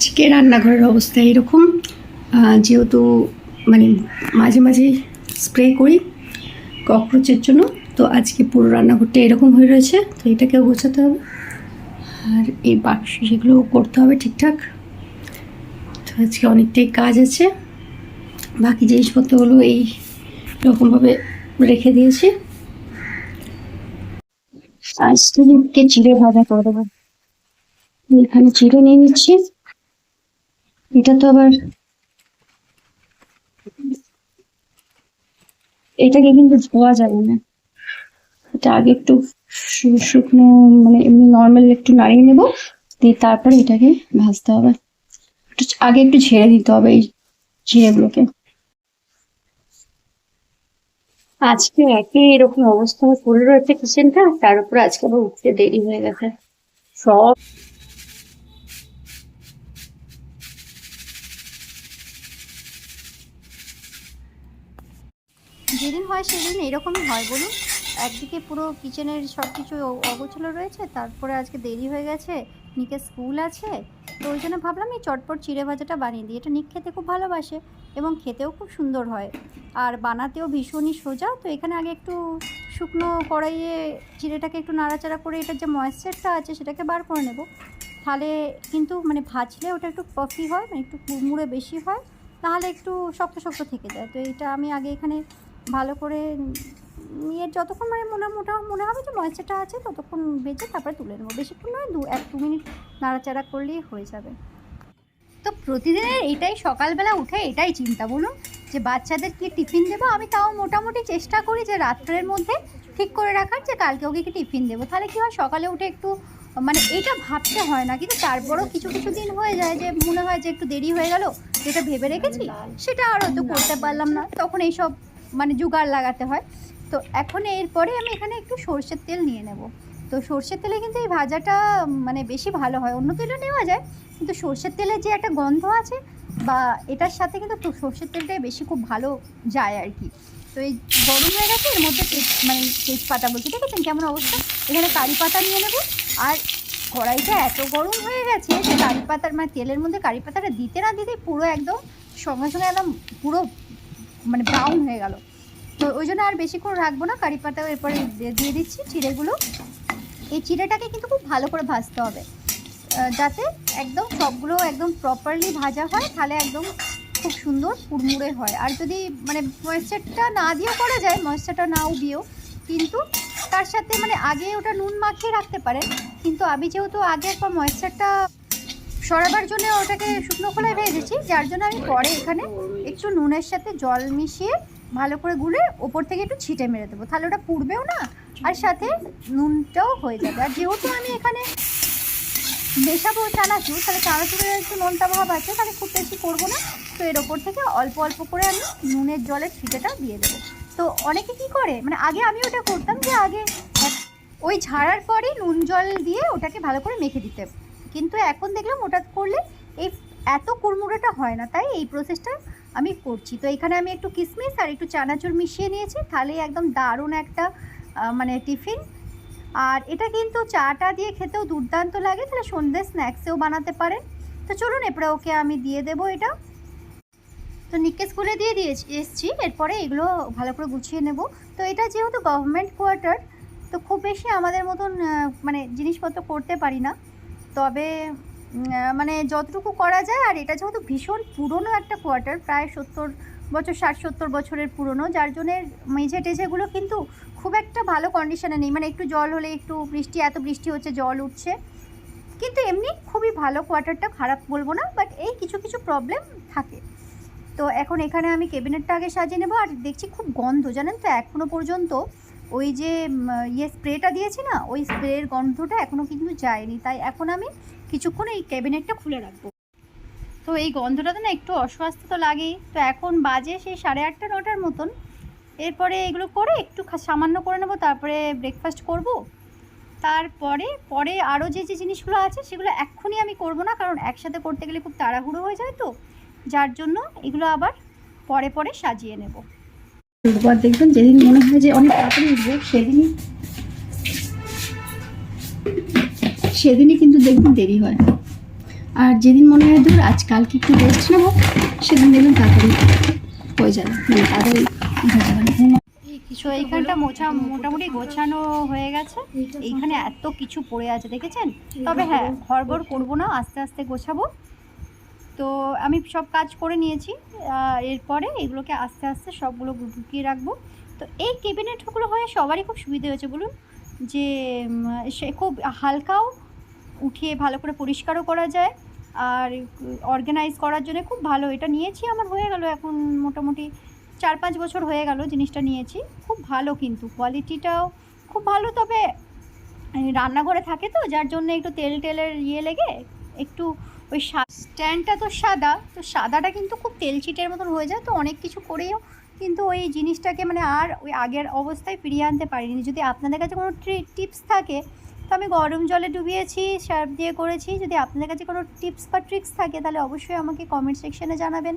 আজকে রান্নাঘরের অবস্থা এরকম। যেহেতু মানে মাঝে মাঝে স্প্রে করি ককরোচের জন্য, তো আজকে পুরো রান্নাঘরটা এরকম হয়ে রয়েছে, তো এটাকেও গোছাতে হবে। আর এই বাক্স সেগুলো করতে হবে ঠিকঠাক। তো আজকে অনেকটাই কাজ আছে। বাকি জিনিসপত্রগুলো এই রকমভাবে রেখে দিয়েছি। আইসক্রিমকে চিড়ে ভাজা করে দেবো। এখানে চিড়ে নিয়ে নিচ্ছি। এটা তো আবার এটাকে কিন্তু ধোয়া যাবে না। এটা আগে একটু শুকনো মানে এমনি নর্মাল একটু নাড়িয়ে নেব, দিয়ে তারপরে এটাকে ভাজতে হবে। একটু আগে একটু ঝেড়ে দিতে হবে এই চিড়েগুলোকে আজকে একে এরকম অবস্থা পড়ে রয়েছে কিচেনটা, তার উপর আজকে আবার উঠতে দেরি হয়ে গেছে। সব যেদিন হয় সেদিন এরকমই হয়, বলুন। একদিকে পুরো কিচেনের সব কিছু অগোছালো রয়েছে, তারপরে আজকে দেরি হয়ে গেছে, নিকে স্কুল আছে। তো ওই জন্য ভাবলাম এই চটপট চিড়ে ভাজাটা বানিয়ে দিই। এটা নিক খেতে খুব ভালোবাসে এবং খেতেও খুব সুন্দর হয়। আর বানাতেও ভীষণই সোজা, তো এখানে আগে একটু শুকনো কড়াইয়ে চিড়েটাকে একটু নাড়াচাড়া করে এটার যে ময়েশ্চারটা আছে সেটাকে বার করে নেব। তাহলে কিন্তু মানে ভাজলে ওটা একটু পফি হয় মানে একটু মুড়ে বেশি হয়, তাহলে একটু শক্ত শক্ত থেকে যায়। তো এটা আমি আগে এখানে ভালো করে নিয়ে যতক্ষণ মানে মনে মোটা মনে হবে যে ময়েশ্চারটা আছে, ততক্ষণ ভেজে তারপরে তুলে নেব। বেশিক্ষণ নয়, দু এক দু মিনিট নাড়াচাড়া করলেই হয়ে যাবে। তো প্রতিদিনের এটাই সকালবেলা উঠে এটাই চিন্তা, বলুন যে বাচ্চাদের কি টিফিন দেবো? আমি তাও মোটামুটি চেষ্টা করি যে রাত্রের মধ্যে ঠিক করে রাখার, যে কালকে ওকে কি টিফিন দেবো? তাহলে কী হয়, সকালে উঠে একটু মানে এটা ভাবতে হয় না, কিন্তু তারপরও কিছু কিছু দিন হয়ে যায় যে মনে হয় যে একটু দেরি হয়ে গেল, যেটা ভেবে রেখেছি, সেটা আর হয়তো করতে পারলাম না। তখন এইসব মানে জোগাড় লাগাতে হয়। তো এখন এরপরে আমি এখানে একটু সর্ষের তেল নিয়ে নেব। তো সর্ষের তেলে কিন্তু এই ভাজাটা মানে বেশি ভালো হয়। অন্য তেলও নেওয়া যায়, কিন্তু সর্ষের তেলের যে একটা গন্ধ আছে বা এটার সাথে কিন্তু সর্ষের তেলটাই বেশি খুব ভালো যায় আর কি। তো এই গরম হয়ে গেছে, এর মধ্যে তেজ মানে তেজপাতা বলছি, দেখেছেন কেমন অবস্থা? এখানে কারি পাতা নিয়ে নেব। আর কড়াইটা এত গরম হয়ে গেছে যে কারি পাতার মানে তেলের মধ্যে কারি পাতাটা দিতে না দিতে পুরো একদম সঙ্গে সঙ্গে একদম পুরো মানে ব্রাউন হয়ে গেল। তো ওই জন্য আর বেশিক্ষণ রাখব না, কারি পাতা এরপরে দিয়ে দিচ্ছি চিড়েগুলো। এই চিড়েটাকে কিন্তু খুব ভালো করে ভাজতে হবে যাতে একদম সবগুলো একদম প্রপারলি ভাজা হয়, তাহলে একদম খুব সুন্দর কুড়মুড়ে হয়। আর যদি মানে ময়েশ্চারটা না দিয়েও করা যায় ময়েশ্চারটা নাও দিয়েও কিন্তু তার সাথে মানে আগে ওটা নুন মাখিয়ে রাখতে পারেন, কিন্তু আমি যেহেতু আগে একবার ময়েশ্চারটা সরাবার জন্য ওটাকে শুকনো খোলায় ভেজেছি, যার জন্য আমি পরে এখানে একটু নুনের সাথে জল মিশিয়ে ভালো করে গুলে ওপর থেকে একটু ছিটে মেরে দেবো। তাহলে ওটা পুড়বেও না, আর সাথে নুনটাও হয়ে যাবে। আর যেহেতু আমি এখানে মেশাবো চানাচুর, তাহলে চানাচুরের একটু নোনতা ভাব আছে, তাহলে খুব বেশি করব না। তো এর ওপর থেকে অল্প অল্প করে আমি নুনের জলের ছিটেটা দিয়ে দেবো। তো অনেকে কি করে মানে আগে আমি ওটা করতাম যে আগে ওই ঝাড়ার পরই নুন জল দিয়ে ওটাকে ভালো করে মেখে দিতে। কিন্তু এখন দেখলাম ওটা করলে এই এত কুড়মুড়েটা হয় না, তাই এই প্রসেসটা আমি করছি। তো এখানে আমি একটু কিশমিশ আর একটু চানাচুর মিশিয়ে নিয়েছি, তাহলে একদম দারুণ একটা মানে টিফিন। আর এটা কিন্তু চাটা দিয়ে খেতেও দুর্দান্ত লাগে, তাহলে সন্ধ্যে স্ন্যাক্সেও বানাতে পারেন। তো চলুন এরপরে ওকে আমি দিয়ে দেবো এটা। তো নিকেশ খুলে দিয়ে দিয়েছি এসছি, এরপরে এগুলো ভালো করে গুছিয়ে নেব। তো এটা যেহেতু গভর্নমেন্ট কোয়ার্টার তো খুব বেশি আমাদের মতন মানে জিনিসপত্র করতে পারি না। তবে মানে যতটুকু করা যায়, আর এটা যেহেতু ভীষণ পুরনো একটা কোয়ার্টার প্রায় সত্তর বছর, ষাট সত্তর বছরের পুরনো, যার জন্যে মেঝে টেঝেগুলো কিন্তু খুব একটা ভালো কন্ডিশনে নেই। মানে একটু জল হলে একটু বৃষ্টি, এত বৃষ্টি হচ্ছে, জল উঠছে। কিন্তু এমনি খুবই ভালো কোয়ার্টারটা খারাপ বলব না বাট এই কিছু কিছু প্রবলেম থাকে। তো এখন এখানে আমি ক্যাবিনেটটা আগে সাজিয়ে নেব, আর দেখছি খুব গন্ধ, জানেন তো এখনও পর্যন্ত ওই যে ইয়ে স্প্রেটা দিয়েছি না, ওই স্প্রের গন্ধটা এখনও কিন্তু যায়নি। তাই এখন আমি কিছুক্ষণ এই ক্যাবিনেটটা খুলে রাখব। তো এই গন্ধটা তো না একটু অস্বাস্থ্য তো লাগেই। তো এখন বাজে সেই সাড়ে আটটা, নটার মতন। এরপরে এগুলো করে একটু সামান্য করে নেব, তারপরে ব্রেকফাস্ট করব। তারপরে, পরে আরও যে যে জিনিসগুলো আছে, সেগুলো এক্ষুনি আমি করব না, কারণ একসাথে করতে গেলে খুব তাড়াহুড়ো হয়ে যায় তো। যার জন্য এগুলো আবার পরে পরে সাজিয়ে নেব। একবার দেখবেন, যেদিন মনে হয় যে অনেক তাড়াতাড়ি উঠবো, সেদিনই সেদিনই কিন্তু দেখবেন দেরি হয়। আর যেদিন মনে হয়, ধর আজ কালকে একটু রেস্ট নেব, সেদিন দেখবেন তাড়াতাড়ি হয়ে যাবে মানে তাড়াতাড়ি না। এইখানটা মোছা, মোটামুটি গোছানো হয়ে গেছে। এইখানে এত কিছু পড়ে আছে, দেখেছেন? তবে হ্যাঁ হড়বড় করব না, আস্তে আস্তে গোছাবো। তো আমি সব কাজ করে নিয়েছি এরপরে এগুলোকে আস্তে আস্তে সবগুলো ঢুকিয়ে রাখব। তো এই ক্যাবিনেটগুলো হয়ে সবারই খুব সুবিধা হয়েছে বলুন, যে সে খুব হালকাও উঠিয়ে ভালো করে পরিষ্কারও করা যায়, আর অর্গানাইজ করার জন্য খুব ভালো। এটা নিয়েছি আমার হয়ে গেল এখন মোটামুটি চার পাঁচ বছর হয়ে গেল জিনিসটা নিয়েছি। খুব ভালো কিন্তু কোয়ালিটিটাও খুব ভালো, তবে, রান্নাঘরে থাকে তো, যার জন্য একটু তেল টেলের ইয়ে লেগে একটু ওই স্ট্যান্ডটা তো সাদা, তো সাদাটা কিন্তু খুব তেল চিটের মতন হয়ে যায়, তো অনেক কিছু করেও কিন্তু ওই জিনিসটাকে মানে আর ওই আগের অবস্থায় ফিরিয়ে আনতে পারিনি। যদি আপনাদের কাছে কোনো টিপস থাকে, তো আমি গরম জলে ডুবিয়েছি, সার্ফ দিয়ে করেছি। যদি আপনাদের কাছে কোনো টিপস বা ট্রিক্স থাকে, তাহলে অবশ্যই আমাকে কমেন্ট সেকশানে জানাবেন।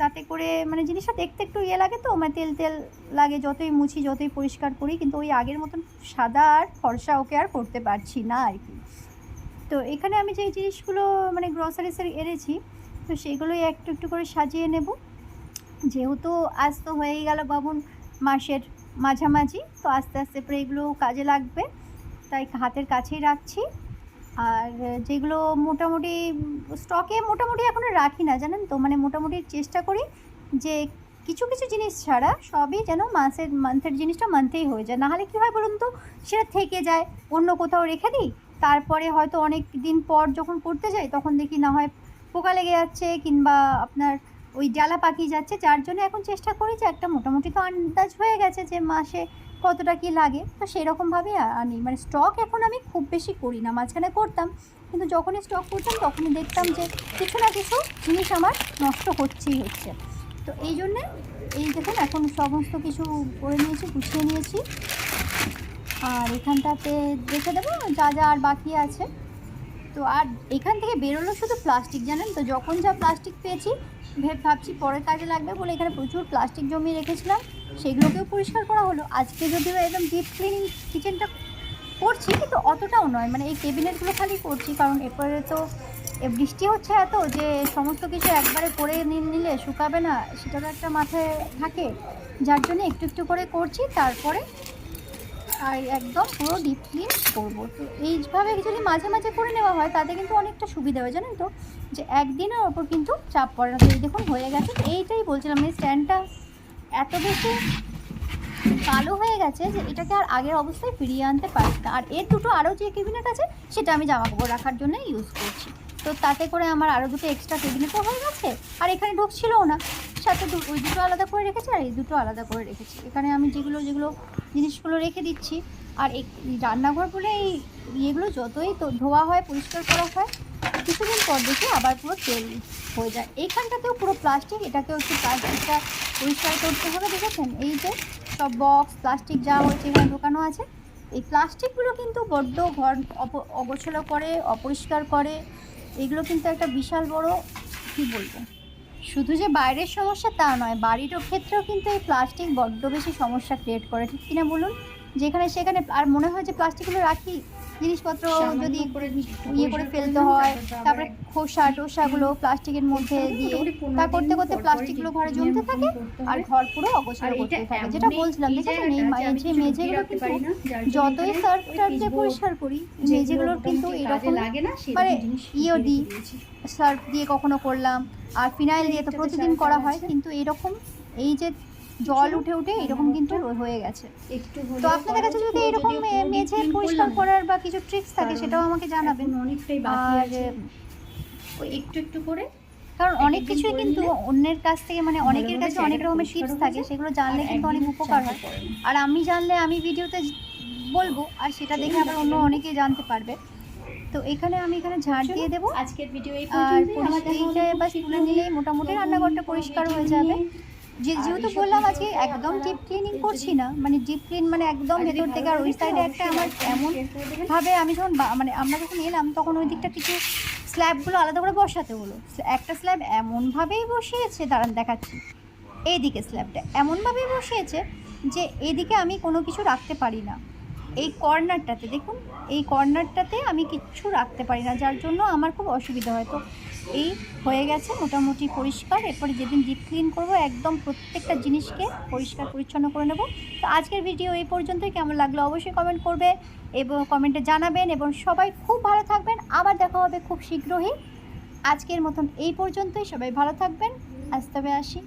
তাতে করে মানে জিনিসটা দেখতে একটু ইয়ে লাগে তো মানে তেল তেল লাগে, যতই মুছি, যতই পরিষ্কার করি, কিন্তু ওই আগের মতন সাদা আর ফর্সা ওকে আর করতে পারছি না আর কি। তো এখানে আমি যে জিনিসগুলো মানে গ্রসারিসের এনেছি, তো সেগুলোই একটু একটু করে সাজিয়ে নেব। যেহেতু আজ তো হয়েই গেল বাবুন মাসের মাঝামাঝি, তো আস্তে আস্তে পরে এগুলো কাজে লাগবে। তাই হাতের কাছেই রাখছি। আর যেগুলো মোটামুটি স্টকে মোটামুটি এখনও রাখি না, জানেন তো? মানে মোটামুটি চেষ্টা করি যে কিছু কিছু জিনিস ছাড়া সবই যেন মাসের মান্থের জিনিসটা মান্থেই হয়ে যায়। নাহলে কী হয় বলুন তো? সেটা থেকে যায়, অন্য কোথাও রেখে দিই তারপরে হয়তো অনেক দিন পর যখন করতে যাই, তখন দেখি না হয় পোকা লেগে যাচ্ছে কিংবা আপনার ওই ডালা পাকিয়ে যাচ্ছে, যার জন্য এখন চেষ্টা করি যে একটা মোটামুটি তো আন্দাজ হয়ে গেছে যে মাসে কতটা কি লাগে। তো সেরকমভাবে আনি মানে স্টক এখন আমি খুব বেশি করি না, মাঝখানে করতাম। কিন্তু যখনই স্টক করতাম, তখনই দেখতাম যে কিছু না কিছু জিনিস আমার নষ্ট হচ্ছেই হচ্ছে। তো এই জন্যে এই দেখুন, এখন সমস্ত কিছু করে নিয়েছি, গুছিয়ে নিয়েছি। আর এখানটাতে রেখে দেবো, যা যা আর বাকি আছে। তো আর এখান থেকে বেরোলো শুধু প্লাস্টিক, জানেন তো? যখন যা প্লাস্টিক পেয়েছি, ভেব, ভাবছি পরে কাজে লাগবে বলে এখানে প্রচুর প্লাস্টিক জমিয়ে রেখেছিলাম। সেগুলোকেও পরিষ্কার করা হলো। আজকে যদিও একদম ডিপ ক্লিনিং কিচেনটা করছি, কিন্তু অতটাও নয়। মানে এই কেবিনেটগুলো খালি করছি, কারণ এরপরে তো বৃষ্টি হচ্ছে এত যে সমস্ত কিছু একবারে করে নিলে শুকাবে না, সেটারও একটা মাথায় থাকে। যার জন্য একটু একটু করে করছি, তারপরে আর একদম পুরো ডিপ ক্লিন করব। তো এইভাবে যদি মাঝে মাঝে করে নেওয়া হয়, তাতে কিন্তু অনেকটা সুবিধা হয়, জানেন তো? যে একদিনের ওপর কিন্তু চাপ পড়ে না। এই দেখুন, হয়ে গেছে। তো এইটাই বলছিলাম এই স্ট্যান্ডটা এত বেশি কালো হয়ে গেছে যে এটাকে আর আগের অবস্থায় ফিরিয়ে আনতে পারছি না। আর এর দুটো আরও যে ক্যাবিনেট আছে, সেটা আমি জামা কাপড় রাখার জন্য ইউজ করছি। তো তাতে করে আমার আরও দুটো এক্সট্রা কেবিনেটও হয়ে গেছে। আর এখানে ঢুকছিলও না। সাথে ওই দুটো আলাদা করে রেখেছি আর এই দুটো আলাদা করে রেখেছি। এখানে আমি যেগুলো যেগুলো জিনিসগুলো রেখে দিচ্ছি। আর রান্নাঘর বলে এই ইয়েগুলো যতই তো ধোয়া হয়, পরিষ্কার করা হয়, কিছুদিন পর দেখে আবার পুরো তেল হয়ে যায়। এইখানটাতেও পুরো প্লাস্টিক, এটাকেও একটু প্লাস্টিকটা পরিষ্কার করতে হবে, দেখেছেন? এই যে সব বক্স, প্লাস্টিক যা হয়েছে, এখানে ঢোকানো আছে। এই প্লাস্টিকগুলো কিন্তু বড্ড ঘর অগোছালো করে, অপরিষ্কার করে। এগুলো কিন্তু একটা বিশাল বড়, কী বলব? শুধু যে বাইরের সমস্যা তা নয় বাড়ির ক্ষেত্রেও কিন্তু এই প্লাস্টিক বড্ড বেশি সমস্যা ক্রিয়েট করে, ঠিক কিনা বলুন? যেখানে সেখানে, আর মনে হয় যে প্লাস্টিকগুলো রাখি জিনিসপত্র যদি ইয়ে করে ফেলতে হয় তারপরে খোসা টোসাগুলো প্লাস্টিকের মধ্যে দিয়ে তা করতে করতে প্লাস্টিকগুলো ঘরে জমতে থাকে আর ঘর পুরো অগোছালো করতে থাকে। যেটা বলছিলাম দেখেছেন এই মেঝে মেঝেগুলো কিন্তু যতই সার্ফ টার্ফ দিয়ে পরিষ্কার করি মেঝেগুলোর কিন্তু এরকম লাগে না মানে ইয়েও দিই সার্ফ দিয়ে কখনো করলাম। আর ফিনাইল দিয়ে তো প্রতিদিন করা হয় কিন্তু এরকম এই যে জল উঠে উঠে এরকম কিন্তু হয়ে গেছে। তো আপনাদের কাছে যদি এরকম মেঝে পরিষ্কার করার বা কিছু ট্রিক্স থাকে সেটাও আমাকে জানাবেন। অনেকটাই বাকি আর একটু একটু করে কারণ অনেক কিছুই কিন্তু অন্যের কাছ থেকে মানে অনেকের কাছে অনেক রকমের টিপস থাকে সেগুলো জানলে কিন্তু অনেক উপকার হয়। আর আমি জানলে আমি ভিডিওতে বলব আর সেটা দেখে আবার অন্য অনেকে জানতে পারবে। তো এখানে আমি এখানে ঝাড় দিয়ে দেবো। আজকের ভিডিও আর এইটা বাস তুলে নিলেই মোটামুটি রান্নাঘরটা পরিষ্কার হয়ে যাবে। যে যেহেতু বললাম আজকে একদম ডিপ ক্লিনিং করছি না মানে ডিপ ক্লিন মানে একদম ভেতর থেকে আর ওই সাইডে একটা আমার এমন ভাবে আমি যখন মানে আমরা যখন এলাম, তখন ওই দিকটা কিছু স্ল্যাবগুলো আলাদা করে বসাতে হলো। একটা স্ল্যাব এমনভাবেই বসিয়েছে, দাঁড়ান দেখাচ্ছি। এইদিকে স্ল্যাবটা এমনভাবেই বসিয়েছে যে এদিকে আমি কোনো কিছু রাখতে পারি না। এই কর্নারটাতে দেখুন, এই কর্নারটাতে আমি কিচ্ছু রাখতে পারি না, যার জন্য আমার খুব অসুবিধা হয়। তো এই হয়ে গেছে, মোটামুটি পরিষ্কার। এরপরে যেদিন ডিপ ক্লিন করব, একদম প্রত্যেকটা জিনিসকে পরিষ্কার পরিচ্ছন্ন করে নেব। তো আজকের ভিডিও এই পর্যন্তই। কেমন লাগল অবশ্যই কমেন্ট করবে এবং কমেন্টে জানাবেন এবং সবাই খুব ভালো থাকবেন। আবার দেখা হবে খুব শীঘ্রই। আজকের মতন এই পর্যন্তই। সবাই ভালো থাকবেন। আজ তবে আসি।